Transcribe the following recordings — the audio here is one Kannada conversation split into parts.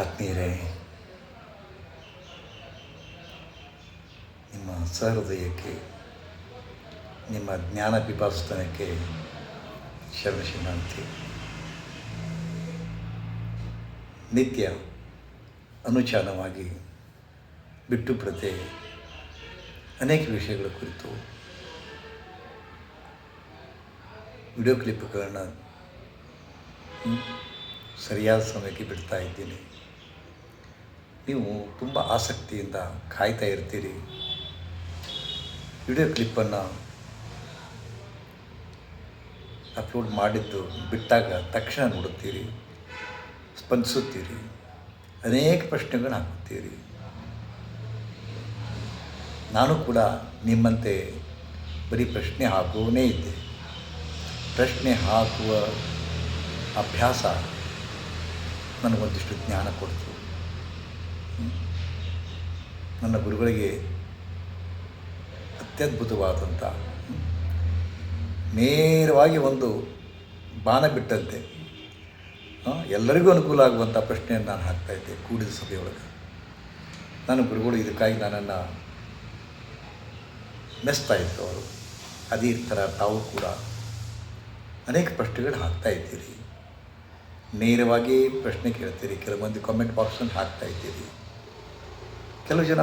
ಆತ್ಮೀಯರೇ ನಿಮ್ಮ ಸಹೃದಯಕ್ಕೆ, ನಿಮ್ಮ ಜ್ಞಾನ ಪಿಪಾಸ್ತನಕ್ಕೆ ಶರಣಶರಣಾಂತಿ ನಿತ್ಯ ಅನುಚಾನವಾಗಿ ಬಿಟ್ಟು ಪ್ರತೆ ಅನೇಕ ವಿಷಯಗಳ ಕುರಿತು ವಿಡಿಯೋ ಕ್ಲಿಪ್ಗಳನ್ನು ಸರಿಯಾದ ಸಮಯಕ್ಕೆ ಬಿಡ್ತಾ ಇದ್ದೀನಿ. ನೀವು ತುಂಬ ಆಸಕ್ತಿಯಿಂದ ಕಾಯ್ತಾ ಇರ್ತೀರಿ. ವಿಡಿಯೋ ಕ್ಲಿಪ್ಪನ್ನು ಅಪ್ಲೋಡ್ ಮಾಡಿದ್ದು ಬಿಟ್ಟಾಗ ತಕ್ಷಣ ನೋಡುತ್ತೀರಿ, ಸ್ಪಂದಿಸುತ್ತೀರಿ, ಅನೇಕ ಪ್ರಶ್ನೆಗಳನ್ನ ಹಾಕುತ್ತೀರಿ. ನಾನು ಕೂಡ ನಿಮ್ಮಂತೆ ಬರೀ ಪ್ರಶ್ನೆ ಹಾಕುವನೇ ಇದ್ದೆ. ಪ್ರಶ್ನೆ ಹಾಕುವ ಅಭ್ಯಾಸ ನನಗೊಂದಿಷ್ಟು ಜ್ಞಾನ ಕೊಡ್ತು ನನ್ನ ಗುರುಗಳಿಗೆ ಅತ್ಯದ್ಭುತವಾದಂಥ, ನೇರವಾಗಿ ಒಂದು ಬಾಣ ಬಿಟ್ಟಂತೆ ಎಲ್ಲರಿಗೂ ಅನುಕೂಲ ಆಗುವಂಥ ಪ್ರಶ್ನೆಯನ್ನು ನಾನು ಹಾಕ್ತಾಯಿದ್ದೆ ಕೂಡಿದ ಸಭೆಯೊಳಗೆ ನನ್ನ ಗುರುಗಳು ಇದಕ್ಕಾಗಿ ನನ್ನನ್ನು ಮೆಸ್ತಾ ಇತ್ತು ಅವರು. ಅದೇ ಥರ ತಾವು ಕೂಡ ಅನೇಕ ಪ್ರಶ್ನೆಗಳು ಹಾಕ್ತಾ ಇದ್ದೀರಿ. ನೇರವಾಗಿ ಪ್ರಶ್ನೆ ಕೇಳ್ತೀರಿ ಕೆಲವೊಂದು ಕಾಮೆಂಟ್ ಬಾಕ್ಸನ್ನು ಹಾಕ್ತಾ ಇದ್ದೀರಿ. ಕೆಲವು ಜನ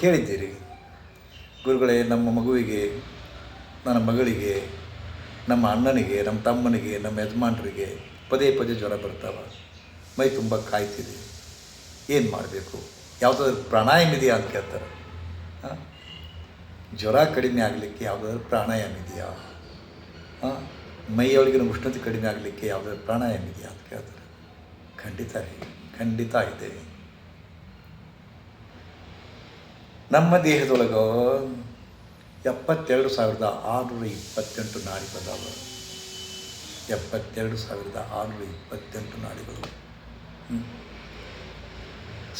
ಕೇಳಿದ್ದೀರಿ. ಗುರುಗಳೇ, ನಮ್ಮ ಮಗುವಿಗೆ, ನನ್ನ ಮಗಳಿಗೆ, ನಮ್ಮ ಅಣ್ಣನಿಗೆ, ನಮ್ಮ ತಮ್ಮನಿಗೆ, ನಮ್ಮ ಯಜಮಾನರಿಗೆ ಪದೇ ಪದೇ ಜ್ವರ ಬರ್ತಾವ. ಮೈ ತುಂಬ ಕಾಯ್ತಿದೆ. ಏನು ಮಾಡಬೇಕು? ಯಾವುದಾದ್ರು ಪ್ರಾಣಾಯಾಮ ಇದೆಯಾ ಅಂತ ಕೇಳ್ತಾರೆ. ಜ್ವರ ಕಡಿಮೆ ಆಗಲಿಕ್ಕೆ ಯಾವುದಾದ್ರು ಪ್ರಾಣಾಯಾಮ ಇದೆಯಾ? ಮೈಯೊಳಗಿನ ಉಷ್ಣತೆ ಕಡಿಮೆ ಆಗಲಿಕ್ಕೆ ಯಾವುದಾದ್ರು ಪ್ರಾಣಾಯಾಮ ಇದೆಯಾ ಅಂತ ಕೇಳ್ತಾರೆ. ಖಂಡಿತ ರೀ. ಖಂಡಿತ ಇದೆ. ನಮ್ಮ ದೇಹದೊಳಗೆ ಎಪ್ಪತ್ತೆರಡು ಸಾವಿರದ ಆರುನೂರ ಇಪ್ಪತ್ತೆಂಟು ನಾಡಿಗಳದಾವ ಎಪ್ಪತ್ತೆರಡು ಸಾವಿರದ ಆರುನೂರ ಇಪ್ಪತ್ತೆಂಟು ನಾಡಿಗಳು.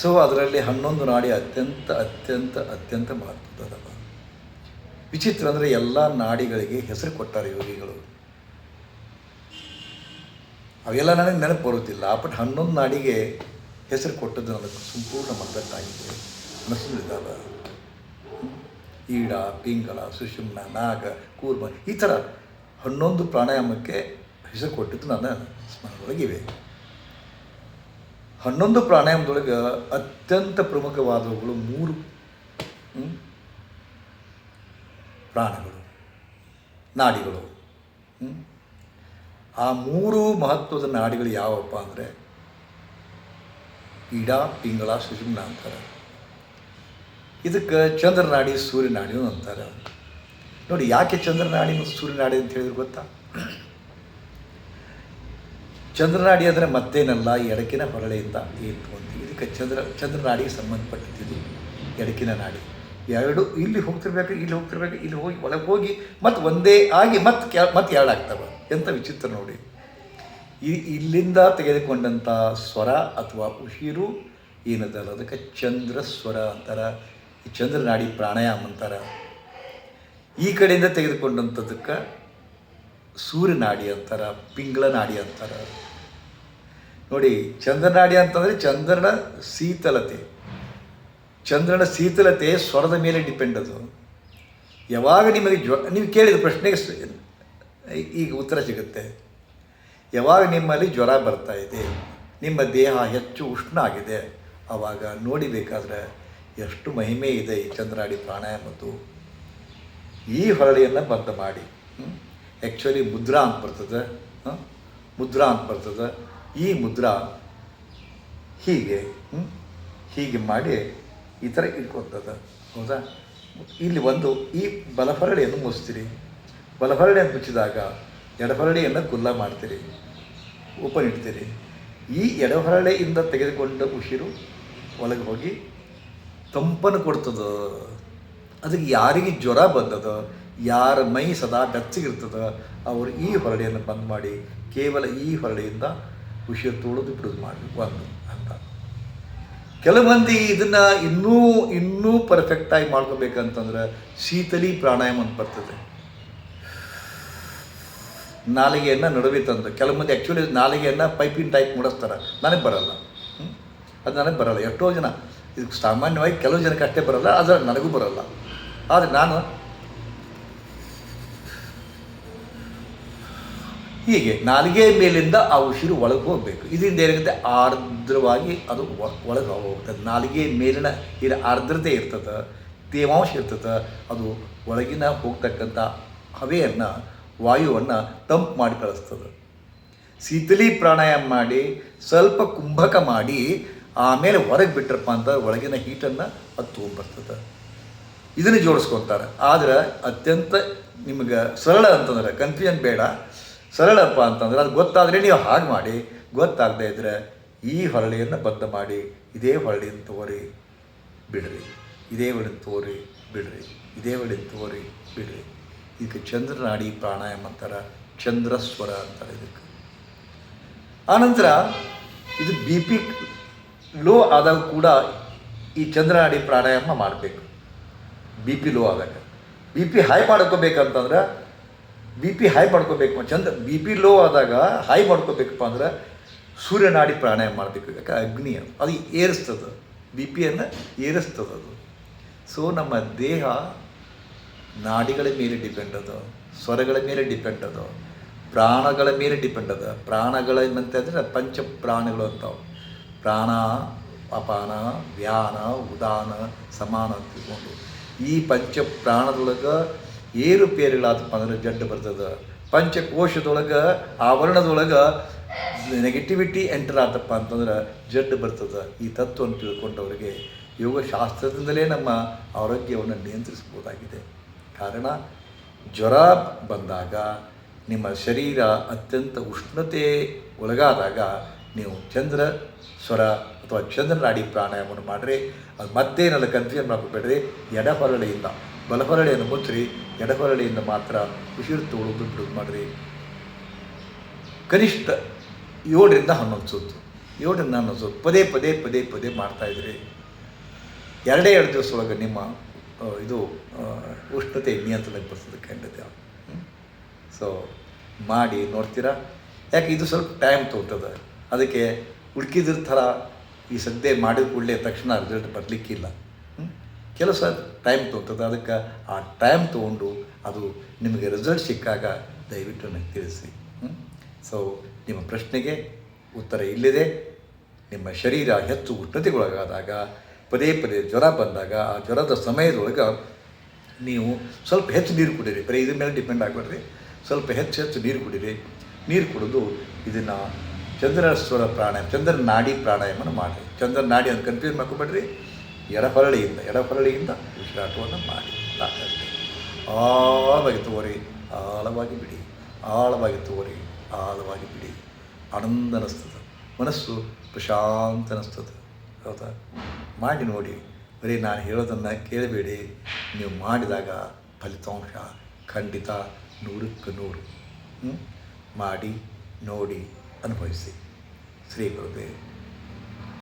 ಸೊ ಅದರಲ್ಲಿ ಹನ್ನೊಂದು ನಾಡಿ ಅತ್ಯಂತ ಅತ್ಯಂತ ಅತ್ಯಂತ ಮಹತ್ವದವ ವಿಚಿತ್ರ ಅಂದರೆ ಎಲ್ಲ ನಾಡಿಗಳಿಗೆ ಹೆಸರು ಕೊಟ್ಟಾರೆ ಯೋಗಿಗಳು. ಅವೆಲ್ಲ ನನಗೆ ನೆನಪು ಬರುತ್ತಿಲ್ಲ ಬಟ್ ಹನ್ನೊಂದು ನಾಡಿಗೆ ಹೆಸರು ಕೊಟ್ಟದ್ದು ನನಗೆ ಸಂಪೂರ್ಣ ಮದ್ದತ್ತಾಗಿದೆ ಮನಸ್ಸಿದ್ದಾವ ಈಡ, ಪಿಂಗಳ, ಸುಷುಮ್ನ, ನಾಗ, ಕೂರ್ಮ, ಈ ಥರ ಹನ್ನೊಂದು ಪ್ರಾಣಾಯಾಮಕ್ಕೆ ಹೆಸರು ಕೊಟ್ಟಿದ್ದು ನನ್ನ ಸ್ಮರಣೆಯೊಳಗಿವೆ. ಹನ್ನೊಂದು ಪ್ರಾಣಾಯಾಮದೊಳಗೆ ಅತ್ಯಂತ ಪ್ರಮುಖವಾದವುಗಳು ಮೂರು ಪ್ರಾಣಗಳು, ನಾಡಿಗಳು ಆ ಮೂರು ಮಹತ್ವದ ನಾಡಿಗಳು ಯಾವಪ್ಪ ಅಂದರೆ ಇಡ ಪಿಂಗಳ ಸುಜುಮ್ನ ಅಂತಾರೆ ಇದಕ್ಕೆ ಚಂದ್ರನಾಡಿ, ಸೂರ್ಯನಾಡಿ ಅಂತಾರೆ. ನೋಡಿ, ಯಾಕೆ ಚಂದ್ರನಾಡಿ ಮತ್ತು ಸೂರ್ಯನಾಡಿ ಅಂತ ಹೇಳಿದ್ರೆ ಗೊತ್ತಾ? ಚಂದ್ರನಾಡಿ ಅಂದರೆ ಮತ್ತೇನಲ್ಲ, ಎಡಕಿನ ಹೊರಳೆಯಿಂದ ಏತ್ಕೊಂತೀವಿ ಇದಕ್ಕೆ ಚಂದ್ರ, ಚಂದ್ರನಾಡಿಗೆ ಸಂಬಂಧಪಟ್ಟಿದ್ದು ಎಡಕಿನ ನಾಡಿ. ಎರಡು ಇಲ್ಲಿ ಹೋಗ್ತಿರ್ಬೇಕು ಇಲ್ಲಿ ಹೋಗ್ತಿರ್ಬೇಕು, ಇಲ್ಲಿ ಹೋಗಿ, ಒಳಗೆ ಹೋಗಿ ಮತ್ತು ಒಂದೇ ಆಗಿ ಮತ್ತೆ ಮತ್ತೆ ಎರಡಾಗ್ತವೆ. ಎಂಥ ವಿಚಿತ್ರ ನೋಡಿ. ಈ ಇಲ್ಲಿಂದ ತೆಗೆದುಕೊಂಡಂಥ ಸ್ವರ ಅಥವಾ ಉಸಿರು ಏನದಲ್ಲ ಅದಕ್ಕೆ ಚಂದ್ರ ಸ್ವರ ಅಂತಾರೆ, ಈ ಚಂದ್ರನಾಡಿ ಪ್ರಾಣಾಯಾಮ ಅಂತಾರೆ. ಈ ಕಡೆಯಿಂದ ತೆಗೆದುಕೊಂಡಂಥದ್ದಕ್ಕೆ ಸೂರ್ಯನಾಡಿ ಅಂತಾರೆ ಪಿಂಗಳ ನಾಡಿ ಅಂತಾರೆ. ನೋಡಿ ಚಂದ್ರನಾಡಿ ಅಂತಂದರೆ ಚಂದ್ರನ ಶೀತಲತೆ. ಚಂದ್ರನ ಶೀತಲತೆ ಸ್ವರದ ಮೇಲೆ ಡಿಪೆಂಡ್ ಅದು. ಯಾವಾಗ ನಿಮಗೆ ಜ್ವ ನೀವು ಕೇಳಿದ ಪ್ರಶ್ನೆಗೆ ಈಗ ಉತ್ತರ ಸಿಗುತ್ತೆ. ಯಾವಾಗ ನಿಮ್ಮಲ್ಲಿ ಜ್ವರ ಬರ್ತಾ ಇದೆ, ನಿಮ್ಮ ದೇಹ ಹೆಚ್ಚು ಉಷ್ಣ ಆಗಿದೆ ಆವಾಗ ನೋಡಿಬೇಕಾದ್ರೆ ಎಷ್ಟು ಮಹಿಮೆ ಇದೆ ಈ ಚಂದ್ರಾಡಿ ಪ್ರಾಣಾಯಾಮದ್ದು. ಈ ಹೊರಳಿಯನ್ನು ಬಂದ ಮಾಡಿ. ಆ್ಯಕ್ಚುಲಿ ಮುದ್ರಾ ಅಂತ ಬರ್ತದೆ? ಮುದ್ರಾ ಅಂತ ಬರ್ತದೆ. ಈ ಮುದ್ರಾ ಹೀಗೆ? ಹೀಗೆ ಮಾಡಿ ಈ ಥರ ಇಟ್ಕೊತದ. ಹೌದಾ? ಇಲ್ಲಿ ಒಂದು ಈ ಬಲಹೊರಳಿಯನ್ನು ಮುಚ್ತೀರಿ ಬಲಹೊರಳಿಯನ್ನು ಮುಚ್ಚಿದಾಗ ಎಡಹೊರಳಿಯನ್ನು ಕುಲ್ಲ ಮಾಡ್ತೀರಿ. ಓಪನ್ ಇಡ್ತೀರಿ ಈ ಎಡಹೊರಳೆಯಿಂದ ತೆಗೆದುಕೊಂಡ ಉಸಿರು ಒಳಗೆ ಹೋಗಿ ತಂಪನ್ನು ಕೊಡ್ತದ. ಅದಕ್ಕೆ ಯಾರಿಗೆ ಜ್ವರ ಬಂದದ, ಯಾರ ಮೈ ಸದಾ ಬೆಚ್ಚಗಿರ್ತದ, ಅವರು ಈ ಹೊರಳೆಯನ್ನು ಬಂದ್ ಮಾಡಿ ಕೇವಲ ಈ ಹೊರಳೆಯಿಂದ ಉಸಿರು ತೋಳೋದು ಬಿಡೋದು ಮಾಡಿ ಒಂದು ಅಂತ. ಕೆಲವು ಮಂದಿ ಇದನ್ನು ಇನ್ನೂ ಇನ್ನೂ ಪರ್ಫೆಕ್ಟಾಗಿ ಮಾಡ್ಕೋಬೇಕಂತಂದ್ರೆ ಶೀತಲಿ ಪ್ರಾಣಾಯಾಮ ಅಂತ ಬರ್ತದೆ ನಾಲಿಗೆಯನ್ನು ನಡುವೆ ತಂದು, ಕೆಲವು ಮಂದಿ ಆ್ಯಕ್ಚುಲಿ ನಾಲಿಗೆಯನ್ನು ಪೈಪಿನ ಟೈಪ್ ಮುಡಿಸ್ತಾರೆ. ನನಗೆ ಬರಲ್ಲ? ಅದು ನನಗೆ ಬರಲ್ಲ. ಎಷ್ಟೋ ಜನ, ಇದು ಸಾಮಾನ್ಯವಾಗಿ ಕೆಲವು ಜನಕ್ಕೆ ಅಷ್ಟೇ ಬರಲ್ಲ, ಆದರೆ ನನಗೂ ಬರಲ್ಲ. ಆದರೆ ನಾನು ಹೀಗೆ ನಾಲಿಗೆ ಮೇಲಿಂದ ಆ ಉಸಿರು ಒಳಗೆ ಹೋಗಬೇಕು. ಇದರಿಂದ ಏನಾಗುತ್ತೆ? ಆರ್ದ್ರವಾಗಿ ಅದು ಒಳಗೆ ಹೋಗ್ತದೆ ನಾಲಿಗೆ ಮೇಲಿನ ಇರ ಆರ್ದ್ರತೆ ಇರ್ತದೆ, ತೇವಾಂಶ ಇರ್ತದೆ, ಅದು ಒಳಗಿನ ಹೋಗ್ತಕ್ಕಂಥ ಹವೆಯನ್ನು ವಾಯುವನ್ನು ತಂಪು ಮಾಡಿ ಕಳಿಸ್ತದೆ. ಶೀತಲಿ ಪ್ರಾಣಾಯಾಮ ಮಾಡಿ, ಸ್ವಲ್ಪ ಕುಂಭಕ ಮಾಡಿ, ಆಮೇಲೆ ಹೊರಗೆ ಬಿಟ್ರಪ್ಪ ಅಂತ ಒಳಗಿನ ಹೀಟನ್ನು ಅದು ತೊಗೊಂಡ್ಬರ್ತದೆ ಇದನ್ನು ಜೋಡಿಸ್ಕೊತಾರೆ. ಆದರೆ ಅತ್ಯಂತ ನಿಮಗೆ ಸರಳ ಅಂತಂದ್ರೆ ಕನ್ಫ್ಯೂಷನ್ ಬೇಡ. ಸರಳಪ್ಪ ಅಂತಂದ್ರೆ, ಅದು ಗೊತ್ತಾದರೆ ನೀವು ಹಾಗೆ ಮಾಡಿ, ಗೊತ್ತಾಗದೇ ಇದ್ದರೆ ಈ ಹೊರಳಿಯನ್ನು ಬದ್ಧ ಮಾಡಿ, ಇದೇ ಹೊರಳಿಯನ್ನು ತೋರಿ, ಬಿಡ್ರಿ. ಇದೇ ಹೊಳಿನ ತೋರಿ, ಬಿಡ್ರಿ. ಇದೇ ಹೊಳಿನ ತೋರಿ, ಬಿಡ್ರಿ. ಇದಕ್ಕೆ ಚಂದ್ರನಾಡಿ ಪ್ರಾಣಾಯಾಮ ಅಂತಾರೆ, ಚಂದ್ರಸ್ವರ ಅಂತಾರೆ ಇದಕ್ಕೆ. ಆನಂತರ ಇದು ಬಿ ಪಿ ಲೋ ಆದಾಗ ಕೂಡ ಈ ಚಂದ್ರನಾಡಿ ಪ್ರಾಣಾಯಾಮ ಮಾಡಬೇಕು. ಬಿ ಪಿ ಲೋ ಆದಾಗ. ಬಿ ಪಿ ಹೈ ಮಾಡ್ಕೋಬೇಕಂತಂದ್ರೆ ಬಿ ಪಿ ಹೈ ಮಾಡ್ಕೋಬೇಕು. ಚಂದ್ರ ಬಿ ಪಿ ಲೋ ಆದಾಗ ಹೈ ಮಾಡ್ಕೋಬೇಕಪ್ಪ ಅಂದ್ರೆ ಸೂರ್ಯನಾಡಿ ಪ್ರಾಣಾಯಾಮ ಮಾಡಬೇಕು. ಯಾಕೆ ಅಗ್ನಿ ಅದು. ಏರಿಸ್ತದೆ. ಬಿ ಪಿಯನ್ನು ಏರಿಸ್ತದೆ ಅದು. ಸೊ ನಮ್ಮ ದೇಹ ನಾಡಿಗಳ ಮೇಲೆ ಡಿಪೆಂಡ್ ಅದು, ಸ್ವರಗಳ ಮೇಲೆ ಡಿಪೆಂಡ್ ಅದು, ಪ್ರಾಣಗಳ ಮೇಲೆ ಡಿಪೆಂಡ್ ಅದ. ಪ್ರಾಣಗಳ ಅಂದರೆ ಪಂಚ ಪ್ರಾಣಗಳು ಅಂತಾವೆ. ಪ್ರಾಣ, ಅಪಾನ ವ್ಯಾನ ಉದಾನ, ಸಮಾನ ಅಂತ ತಿಳ್ಕೊಂಡು. ಈ ಪಂಚ ಪ್ರಾಣದೊಳಗೆ ಏರುಪೇರುಗಳಾದಪ್ಪ ಅಂದ್ರೆ ಜಡ್ಡು ಬರ್ತದೆ. ಪಂಚಕೋಶದೊಳಗೆ ಆವರಣದೊಳಗೆ ನೆಗೆಟಿವಿಟಿ ಎಂಟರ್ ಆತಪ್ಪ ಅಂತಂದ್ರೆ ಜಡ್ಡು ಬರ್ತದೆ. ಈ ತತ್ವವನ್ನು ತಿಳ್ಕೊಂಡವರಿಗೆ ಯೋಗಶಾಸ್ತ್ರದಿಂದಲೇ ನಮ್ಮ ಆರೋಗ್ಯವನ್ನು ನಿಯಂತ್ರಿಸ್ಬೋದಾಗಿದೆ ಕಾರಣ ಜ್ವರ ಬಂದಾಗ ನಿಮ್ಮ ಶರೀರ ಅತ್ಯಂತ ಉಷ್ಣತೆ ಒಳಗಾದಾಗ ನೀವು ಚಂದ್ರ ಸ್ವರ ಅಥವಾ ಚಂದ್ರನಾಡಿ ಪ್ರಾಣಾಯಾಮವನ್ನು ಮಾಡಿರಿ ಅದು ಮತ್ತೇನೆಲ್ಲ ಕನ್ಫ್ಯೂಷನ್ ಮಾಡ್ಕೊಬೇಡ್ರಿ. ಎಡಹೊರಳೆಯಿಂದ, ಬಲಹೊರಳೆಯನ್ನು ಮುಚ್ಚಿರಿ. ಎಡಹೊರಳೆಯಿಂದ ಮಾತ್ರ ಉಸಿರು ತಗೊಳ್ಳೋದು ಬಿಟ್ಟು ಮಾಡಿರಿ. ಕನಿಷ್ಠ ಏಳರಿಂದ ಹನ್ನೊಂದು ಸುತ್ತು ಏಳರಿಂದ ಹನ್ನೊಂದು ಸುತ್ತು ಪದೇ ಪದೇ ಪದೇ ಪದೇ ಮಾಡ್ತಾಯಿದ್ರಿ ಎರಡೇ ಎರಡು ದಿವಸ ಒಳಗೆ ನಿಮ್ಮ ಇದು ಉಷ್ಣತೆ ನಿಯಂತ್ರಣಕ್ಕೆ ಬರ್ತದೆ ಖಂಡಿತ. ಸೊ ಮಾಡಿ ನೋಡ್ತೀರಾ? ಯಾಕೆ ಇದು ಸ್ವಲ್ಪ ಟೈಮ್ ತೊಗೊತದೆ ಅದಕ್ಕೆ ಹುಡುಕಿದ್ರ ಥರ ಈ ಸದ್ಯ ಮಾಡಿದ ಕೂಡಲೇ ತಕ್ಷಣ ರಿಸಲ್ಟ್ ಬರಲಿಕ್ಕಿಲ್ಲ. ಕೆಲಸ ಟೈಮ್ ತೊಗೊತದೆ ಅದಕ್ಕೆ ಆ ಟೈಮ್ ತೊಗೊಂಡು ಅದು ನಿಮಗೆ ರಿಸಲ್ಟ್ ಸಿಕ್ಕಾಗ ದಯವಿಟ್ಟು ನನಗೆ ತಿಳಿಸಿ. ಸೊ ನಿಮ್ಮ ಪ್ರಶ್ನೆಗೆ ಉತ್ತರ ಇಲ್ಲಿದೆ. ನಿಮ್ಮ ಶರೀರ ಹೆಚ್ಚು ಉಷ್ಣತೆಗೊಳಗಾದಾಗ ಪದೇ ಪದೇ ಜ್ವರ ಬಂದಾಗ ಆ ಜ್ವರದ ಸಮಯದೊಳಗೆ ನೀವು ಸ್ವಲ್ಪ ಹೆಚ್ಚು ನೀರು ಕುಡೀರಿ. ಬರೀ ಇದ್ರ ಮೇಲೆ ಡಿಪೆಂಡ್ ಆಗಬೇಡ್ರಿ. ಸ್ವಲ್ಪ ಹೆಚ್ಚು ಹೆಚ್ಚು ನೀರು ಕುಡೀರಿ. ನೀರು ಕುಡಿದು ಇದನ್ನು ಚಂದ್ರಸ್ವರ ಪ್ರಾಣಾಯಾಮ ಚಂದ್ರ ನಾಡಿ ಪ್ರಾಣಾಯಾಮನ ಮಾಡಿರಿ. ಚಂದ್ರ ನಾಡಿ ಅಂತ ಕನ್ಫ್ಯೂಸ್ ಮಾಡ್ಕೊಬೇಡ್ರಿ. ಎಡಹೊರಳಿಯಿಂದ ಎಡಹೊರಳಿಯಿಂದ ಉಸಿರಾಟವನ್ನು ಮಾಡಿ. ಸಾಕಷ್ಟು ಆಳವಾಗಿ ತೋರಿ, ಆಳವಾಗಿ ಬಿಡಿ. ಆಳವಾಗಿ ತೋರಿ, ಆಳವಾಗಿ ಬಿಡಿ. ಆನಂದ ಅನಿಸ್ತದೆ. ಮನಸ್ಸು ಪ್ರಶಾಂತ ಅನಿಸ್ತದೆ. ಹೌದಾ? ಮಾಡಿ ನೋಡಿ. ಬರೀ ನಾನು ಹೇಳೋದನ್ನು ಕೇಳಬೇಡಿ. ನೀವು ಮಾಡಿದಾಗ ಫಲಿತಾಂಶ ಖಂಡಿತ ನೂರಕ್ಕೆ ನೂರು? ಮಾಡಿ ನೋಡಿ, ಅನುಭವಿಸಿ. ಶ್ರೀ ಗುರುದೇವ್